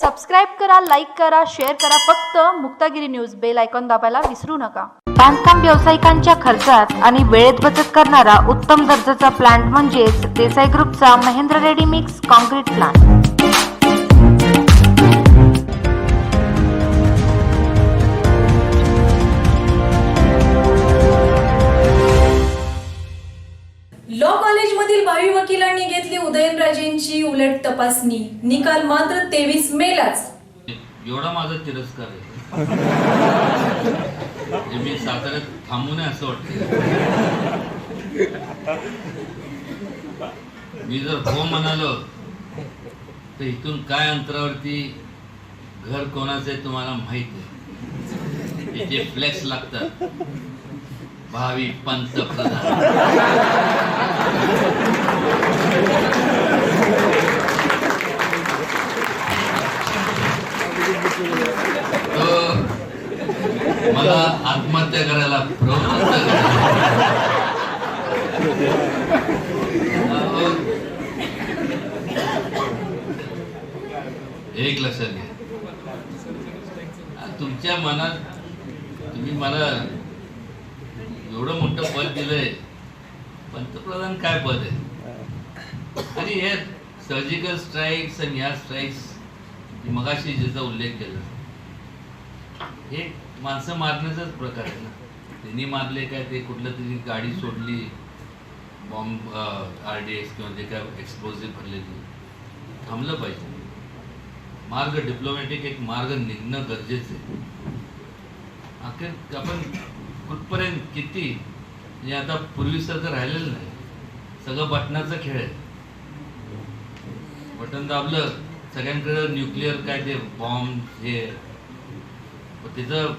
Subscribe करा like करा share करा. फक्त मुक्तागिरी न्यूज बेल आयकॉन दाबायला विसरू नका. बांधकाम व्यावसायिकांच्या खर्चात आणि वेळेत बचत करणारा उत्तम दर्जाचा प्लांट म्हणजेच देसाई ग्रुपचा Mahendra ready mix concrete plant घेतली उदयनराजेंची उलट तपासणी. निकाल मात्र तेवीस मेलाच. एवढा माझा तिरस्कार आहे. म्हणजे मी साताऱ्यात थांबू नये असं वाटत मी जर हो म्हणालो तर इथून काय अंतरावरती घर कोणाचं आहे तुम्हाला माहीत आहे? हे फ्लेक्स लागतात. भावी पंतप्रधान. मला आत्महत्या करायला प्रवृत्त एक लक्षात घ्या. तुमच्या मनात तुम्ही मला एवढं मोठं पद दिलंय. पंतप्रधान काय पद आहे? आणि हे सर्जिकल स्ट्राईक्स आणि ह्या स्ट्राईक्स मगाशी ज्याचा उल्लेख केला. हे माणसं मारण्याचाच प्रकार आहे ना. त्यांनी मारले काय? ते कुठलं तरी गाडी सोडली. बॉम्ब आर डी एक्स किंवा जे काय एक्सप्लोजिव्ह भरलेली थांबलं पाहिजे. मार्ग डिप्लोमॅटिक एक मार्ग निघणं गरजेचं आहे. अखेर आपण कुठपर्यंत किती? म्हणजे आता पूर्वीसारखं राहिलेलं नाही. सगळं बटनाचा खेळ आहे. बटन दाबलं सगळ्यांकडे न्यूक्लिअर काय ते बॉम्ब हे. त्याचं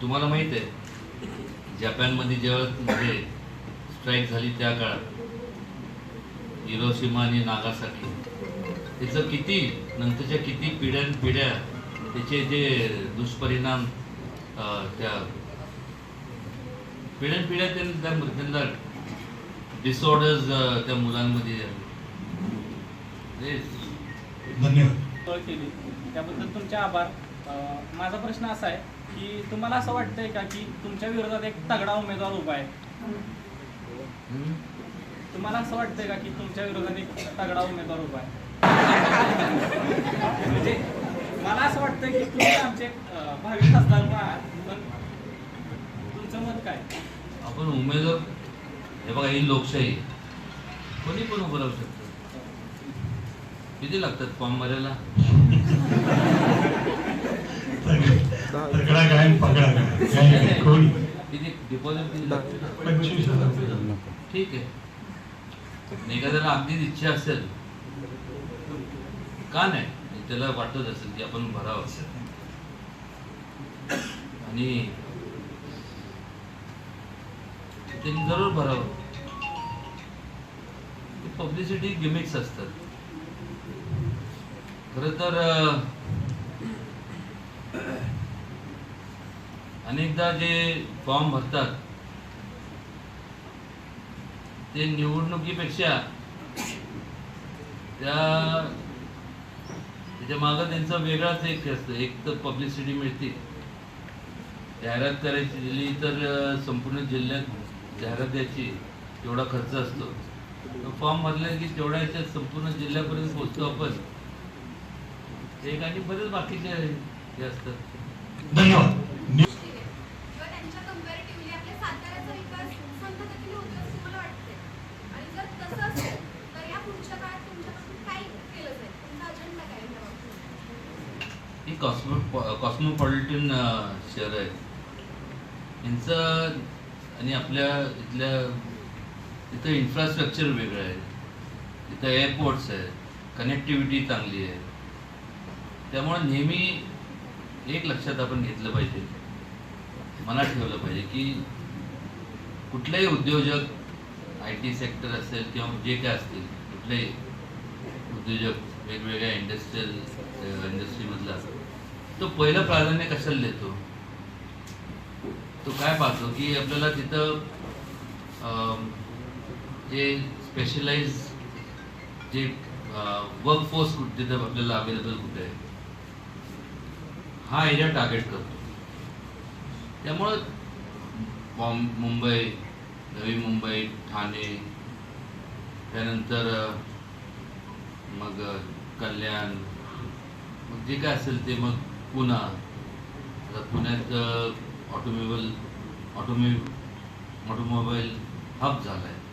तुम्हाला माहीत आहे जपानमध्ये जेव्हा म्हणजे स्ट्राईक झाली त्या काळात हिरोशिमा आणि नागासाठी त्याचं किती नंतरच्या किती पिढ्यान पिढ्या त्याचे जे दुष्परिणाम त्या पिढ्यान पिढ्या त्यांनी त्या त्यांना डिसऑर्डर्स त्या मुलांमध्ये हे धन्यवाद. केली त्याबद्दल तुमचे आभार. माझा प्रश्न असा आहे की तुम्हाला असं वाटतंय का की तुमच्या विरोधात एक तगडा उमेदवार उभा आहे? तुम्हाला असं वाटतंय का की तुमच्या विरोधात एक तगडा उमेदवार उभा आहे? म्हणजे मला असं वाटतं की तुम्ही आमचे भावी खासदार पण आहात पण तुमचं मत काय? आपण उमेदवार हे बघा ही लोकशाही. कोणी पण उभं राहू शकतं. किती लागतात फॉर्म भरायला? किती? डिपॉझिट किती लागते. ठीक आहे. आणि एखाद्याला अगदीच इच्छा असेल का नाही? त्याला वाटत असेल की आपण भरावं. आणि त्यांनी जरूर भरावं. पब्लिसिटी गिमिक्स असतात. खरं तर अनेकदा जे फॉर्म भरतात ते निवडणुकीपेक्षा त्या त्याच्या मागं त्यांचा वेगळाच एक असतं. एक तर पब्लिसिटी मिळते. जाहिरात करायची दिली तर संपूर्ण जिल्ह्यात जाहिरात द्यायची तेवढा खर्च असतो. फॉर्म भरला की तेवढ्या याच्यात संपूर्ण जिल्ह्यापर्यंत पोहोचतो आपण. एक आणि बरेच बाकीचे हे असतात. धन्यवाद? ही कॉस्मो कॉस्मोपॉलिटन शहर आहे. यांचं आणि आपल्या इथल्या इथं इन्फ्रास्ट्रक्चर वेगळं आहे. इथं एअरपोर्ट्स आहे कनेक्टिव्हिटी चांगली आहे. त्यामुळे नेहमी एक लक्षात आपण घेतलं पाहिजे मनात ठेवलं पाहिजे की कुठलेही उद्योजक आय टी सेक्टर असेल किंवा जे काय असतील कुठलेही उद्योजक वेगवेगळ्या इंडस्ट्रियल इंडस्ट्रीमधला तो पहिलं प्राधान्य कशाला देतो? तो काय पाहतो की आपल्याला तिथं अं, जे स्पेशलाइज जे वर्क फोर्स तिथं आपल्याला अवेलेबल कुठे आहे हा एरिया टार्गेट करतो. त्यामुळं बॉम्ब मुंबई नवी मुंबई ठाणे त्यानंतर मग कल्याण मग जे काय असेल ते मग पुणा. पुण्यात ऑटोमोबाईल ऑटोमे ऑटोमोबाईल हब झाला आहे